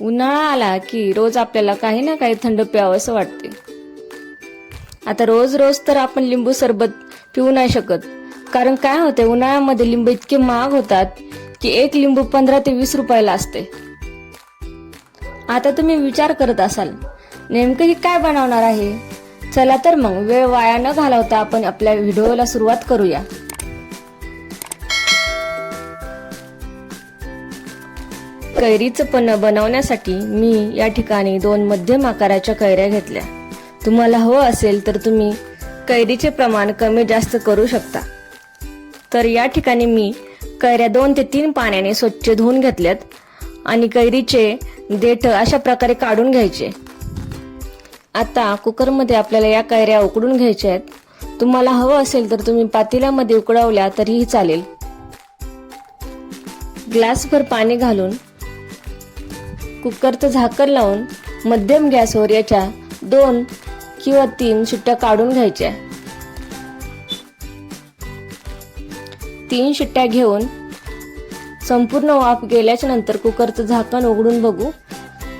उन्हाळा आला की रोज आपल्याला काही ना काही थंड प्यावंसं वाटते. आता रोज रोज तर आपण लिंबू सरबत पिऊ नाही शकत. कारण काय होते उन्हाळ्यामध्ये लिंबू इतके महाग होतात की एक लिंबू पंधरा ते वीस रुपयाला असते. आता तुम्ही विचार करत असाल नेमकं ही काय बनवणार आहे? चला तर मग वेळ वाया न घालवता आपण आपल्या व्हिडिओला सुरुवात करूया. कैरीचं पण बनवण्यासाठी मी या ठिकाणी दोन मध्यम आकाराच्या कैऱ्या घेतल्या. तुम्हाला हवं असेल तर तुम्ही कैरीचे प्रमाण कमी जास्त करू शकता. तर या ठिकाणी मी कैऱ्या दोन ते तीन पाण्याने स्वच्छ धुवून घेतल्यात आणि कैरीचे देठ अशा प्रकारे काढून घ्यायचे. आता कुकरमध्ये आपल्याला या कैऱ्या उकडून घ्यायच्या आहेत. तुम्हाला हवं असेल तर तुम्ही पातेल्यामध्ये उकडवल्या तरीही चालेल. ग्लासभर पाणी घालून कुकरचं झाकण लावून मध्यम गॅसवर याच्या दोन किंवा तीन शिट्ट्या काढून घ्यायच्या. तीन शिट्ट्या घेऊन संपूर्ण वाफ गेल्याच्यानंतर कुकरचं झाकण उघडून बघू.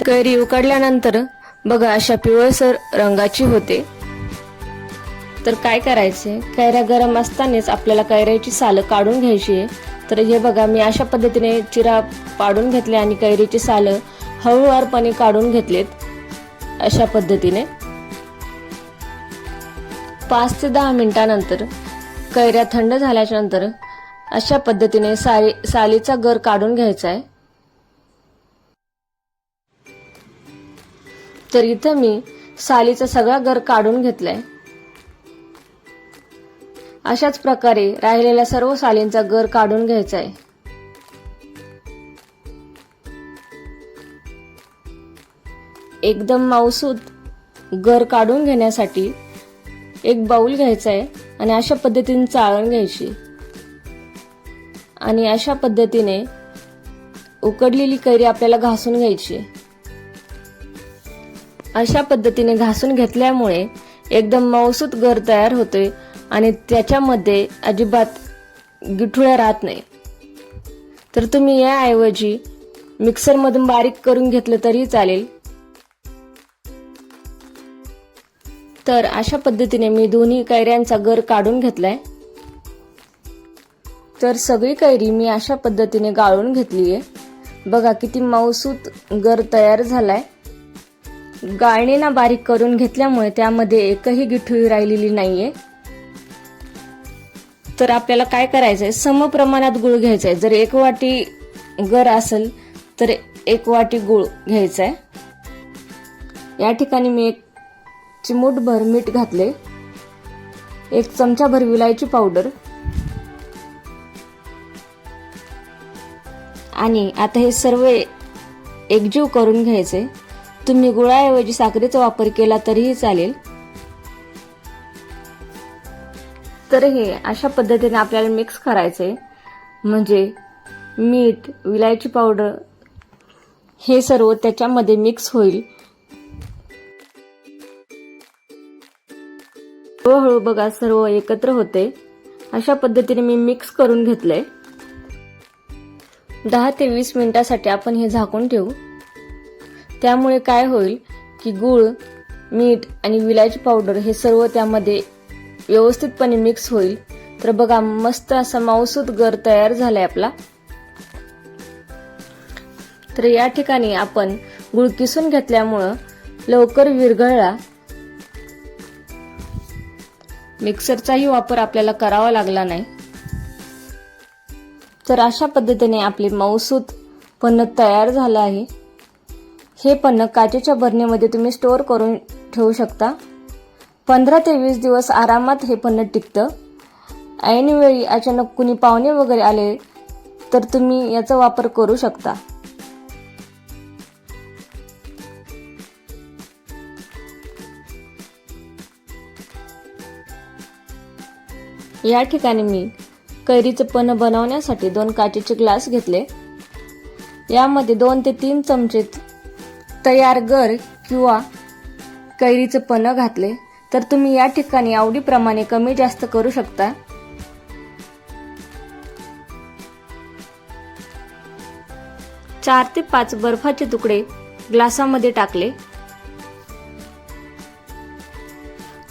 कैरी उकडल्यानंतर बघा अशा पिवळसर रंगाची होते. तर काय करायचे कैऱ्या गरम असतानाच आपल्याला कैऱ्याची सालं काढून घ्यायची आहे. तर हे बघा मी अशा पद्धतीने चिरा पाडून घेतले आणि कैरीची सालं हळूवारपणे काढून घेतलेत अशा पद्धतीने. पाच ते दहा मिनिटानंतर कैऱ्या थंड झाल्याच्यानंतर अशा पद्धतीने साली सालीचा गर काढून घ्यायचा आहे. तर इथं मी सालीचा सगळा गर काढून घेतलाय. अशाच प्रकारे राहिलेल्या सर्व सालींचा गर काढून घ्यायचा आहे. एकदम माऊसूत गर काढून घेण्यासाठी एक बाऊल घ्यायचा आहे आणि अशा पद्धतीने चाळण घ्यायची. आणि अशा पद्धतीने उकडलेली कैरी आपल्याला घासून घ्यायची. अशा पद्धतीने घासून घेतल्यामुळे एकदम मऊसूत गर तयार होते आणि त्याच्यामध्ये अजिबात गिठुळ्या राहत नाही. तर तुम्ही याऐवजी मिक्सरमधून बारीक करून घेतलं तरी चालेल. तर अशा पद्धतीने मी दोन्ही कैऱ्यांचा गर काढून घेतलाय. तर सगळी कैरी मी अशा पद्धतीने गाळून घेतली आहे बघा किती मऊसूत गर तयार झालाय. गाळणीना बारीक करून घेतल्यामुळे त्यामध्ये एकही गिठुळी राहिलेली नाहीये. तर आपल्याला काय करायचंय? सम प्रमाणात गुळ घ्यायचा आहे जर एक वाटी गर असेल तर एक वाटी गुळ घ्यायचा आहे या ठिकाणी मी एक चिमूटभर मीठ घातले. एक चमचाभर विलायची पावडर. आणि आता हे सर्व एकजीव करून घ्यायचे. तुम्ही गुळाऐवजी साखरेचा वापर केला तरीही चालेल. तर हे अशा पद्धतीने आपल्याला मिक्स करायचे. म्हणजे मीठ विलायची पावडर हे सर्व त्याच्यामध्ये मिक्स होईल. हळूहळू बघा सर्व एकत्र होते. अशा पद्धतीने मी मिक्स करून घेतलंय. दहा ते वीस मिनिटासाठी आपण हे झाकून ठेवू. त्यामुळे काय होईल की गूळ मीठ आणि विलायची पावडर हे सर्व त्यामध्ये व्यवस्थितपणे मिक्स होईल. तर बघा मस्त असा माऊसूत गर तयार झालाय आपला. तर या ठिकाणी आपण गुळ किसून घेतल्यामुळं लवकर विरघळला. मिक्सरचाही वापर आपल्याला करावा लागला नाही. तर अशा पद्धतीने आपले मऊसूत पन्न तयार झालं आहे. हे पन्न काचेच्या भरणीमध्ये तुम्ही स्टोअर करून ठेवू शकता. पंधरा ते वीस दिवस आरामात हे पन्न टिकतं. ऐनवेळी अचानक कुणी पाहुणे वगैरे आले तर तुम्ही याचा वापर करू शकता. या ठिकाणी मी कैरीचं पन्ह बनवण्यासाठी दोन काचेचे ग्लास घेतले. यामध्ये दोन ते तीन चमचे तयार गर किंवा कैरीचं पन्ह घातले. तर तुम्ही या ठिकाणी आवडीप्रमाणे कमी जास्त करू शकता. चार ते पाच बर्फाचे तुकडे ग्लासामध्ये टाकले.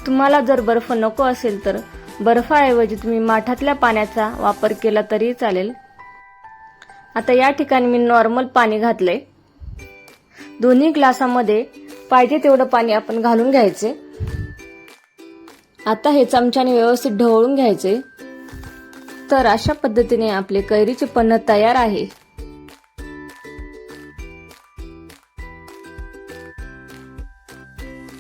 तुम्हाला जर बर्फ नको असेल तर बर्फाऐवजी तुम्ही माठातल्या पाण्याचा वापर केला तरी चालेल. आता या ठिकाणी मी नॉर्मल पाणी घातलंय. दोन्ही ग्लासामध्ये पाहिजे तेवढं पाणी आपण घालून घ्यायचे. आता हे चमच्याने व्यवस्थित ढवळून घ्यायचे. तर अशा पद्धतीने आपले कैरीचे पन्न तयार आहे.